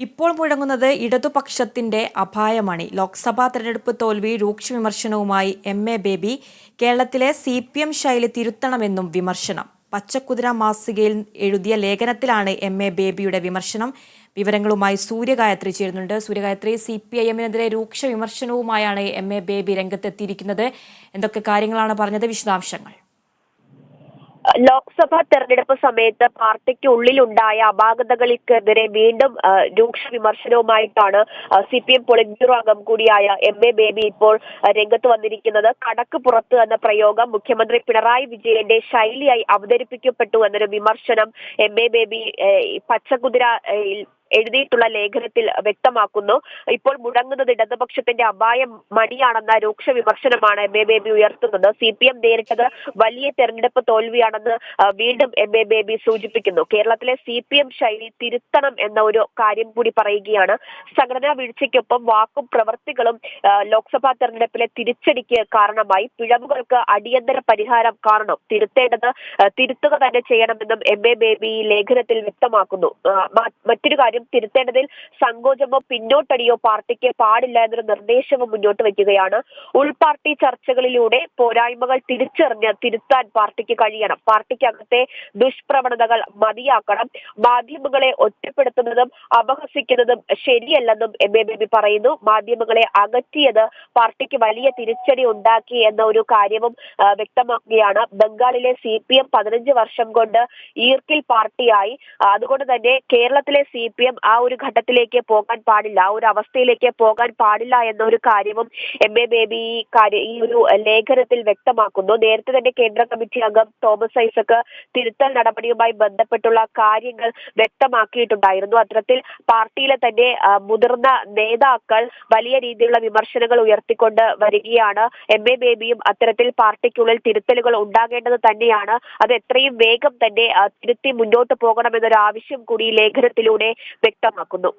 ഇപ്പോൾ മുഴങ്ങുന്നത് ഇടതുപക്ഷത്തിന്റെ അപായമണി. ലോക്സഭാ തെരഞ്ഞെടുപ്പ് തോൽവി രൂക്ഷ വിമർശനവുമായി എം എ ബേബി കേരളത്തിലെ സി പി എം ശൈലി തിരുത്തണമെന്നും വിമർശനം. പച്ചക്കുതിര മാസികയിൽ എഴുതിയ ലേഖനത്തിലാണ് എം എ ബേബിയുടെ വിമർശനം. വിവരങ്ങളുമായി സൂര്യഗായത്രി ചേരുന്നുണ്ട്. സൂര്യഗായത്രി സി പി ഐ എമ്മിനെതിരെ രൂക്ഷ വിമർശനവുമായാണ് എം എ ബേബി രംഗത്തെത്തിയിരിക്കുന്നത്. എന്തൊക്കെ കാര്യങ്ങളാണ് പറഞ്ഞത്? വിശദാംശങ്ങൾ. ലോക്സഭാ തെരഞ്ഞെടുപ്പ് സമയത്ത് പാർട്ടിക്ക് ഉള്ളിലുണ്ടായ അപാകതകൾക്കെതിരെ വീണ്ടും രൂക്ഷ വിമർശനവുമായിട്ടാണ് C P M polit bureau അംഗം കൂടിയായ എം എ ബേബി ഇപ്പോൾ രംഗത്ത് വന്നിരിക്കുന്നത്. കടക്ക് പുറത്ത് എന്ന പ്രയോഗം മുഖ്യമന്ത്രി പിണറായി വിജയന്റെ ശൈലിയായി അവതരിപ്പിക്കപ്പെട്ടു എന്നൊരു വിമർശനം എം എ ബേബി ഏ, എഴുതിയിട്ടുള്ള ലേഖനത്തിൽ വ്യക്തമാക്കുന്നു. ഇപ്പോൾ മുടങ്ങുന്നത് ഇടതുപക്ഷത്തിന്റെ അപായം മടിയാണെന്ന രൂക്ഷ വിമർശനമാണ് എം എ ബേബി ഉയർത്തുന്നത്. സി പി എം നേരിട്ടത് വലിയ തെരഞ്ഞെടുപ്പ് തോൽവിയാണെന്ന് വീണ്ടും എം എ ബേബി സൂചിപ്പിക്കുന്നു. കേരളത്തിലെ സി പി എം ശൈലി തിരുത്തണം എന്ന ഒരു കാര്യം കൂടി പറയുകയാണ്. സംഘടനാ വീഴ്ചയ്ക്കൊപ്പം വാക്കും പ്രവൃത്തികളും ലോക്സഭാ തെരഞ്ഞെടുപ്പിലെ തിരിച്ചടിക്ക് കാരണമായി. പിഴവുകൾക്ക് അടിയന്തര പരിഹാരം കാരണം തിരുത്തേണ്ടത് തിരുത്തുക തന്നെ ചെയ്യണമെന്നും എം എ ബേബി ലേഖനത്തിൽ വ്യക്തമാക്കുന്നു. മറ്റൊരു കാര്യം തിരുത്തേണ്ടതിൽ സങ്കോചമോ പിന്നോട്ടടിയോ പാർട്ടിക്ക് പാടില്ല എന്നൊരു നിർദ്ദേശവും മുന്നോട്ട് വയ്ക്കുകയാണ്. ഉൾപാർട്ടി ചർച്ചകളിലൂടെ പോരായ്മകൾ തിരിച്ചറിഞ്ഞ് തിരുത്താൻ പാർട്ടിക്ക് കഴിയണം. പാർട്ടിക്കകത്തെ ദുഷ്പ്രവണതകൾ മതിയാക്കണം. മാധ്യമങ്ങളെ ഒറ്റപ്പെടുത്തുന്നതും അപഹസിക്കുന്നതും ശരിയല്ലെന്നും എം എ ബേബി പറയുന്നു. മാധ്യമങ്ങളെ അകറ്റിയത് പാർട്ടിക്ക് വലിയ തിരിച്ചടി ഉണ്ടാക്കി എന്ന ഒരു കാര്യവും വ്യക്തമാക്കുകയാണ്. ബംഗാളിലെ സി പി എം പതിനഞ്ച് വർഷം കൊണ്ട് ഈർക്കിൽ പാർട്ടിയായി. അതുകൊണ്ട് തന്നെ കേരളത്തിലെ സി പി എം ആ ഒരു ഘട്ടത്തിലേക്ക് പോകാൻ പാടില്ല ആ ഒരു അവസ്ഥയിലേക്ക് പോകാൻ പാടില്ല എന്നൊരു കാര്യവും എം എ ബേബി ഈ ഒരു ലേഖനത്തിൽ വ്യക്തമാക്കുന്നു. നേരത്തെ തന്നെ കേന്ദ്ര കമ്മിറ്റി അംഗം തോമസ് ഐസക് തിരുത്തൽ നടപടിയുമായി ബന്ധപ്പെട്ടുള്ള കാര്യങ്ങൾ വ്യക്തമാക്കിയിട്ടുണ്ടായിരുന്നു. അത്തരത്തിൽ പാർട്ടിയിലെ തന്നെ മുതിർന്ന നേതാക്കൾ വലിയ രീതിയിലുള്ള വിമർശനങ്ങൾ ഉയർത്തിക്കൊണ്ട് വരികയാണ്. എം എ ബേബിയും അത്തരത്തിൽ പാർട്ടിക്കുള്ളിൽ തിരുത്തലുകൾ ഉണ്ടാകേണ്ടത് തന്നെയാണ്. അത് എത്രയും വേഗം തന്നെ തിരുത്തി മുന്നോട്ട് പോകണമെന്നൊരു ആവശ്യം കൂടി ലേഖനത്തിലൂടെ വ്യക്തമാക്കുന്നു.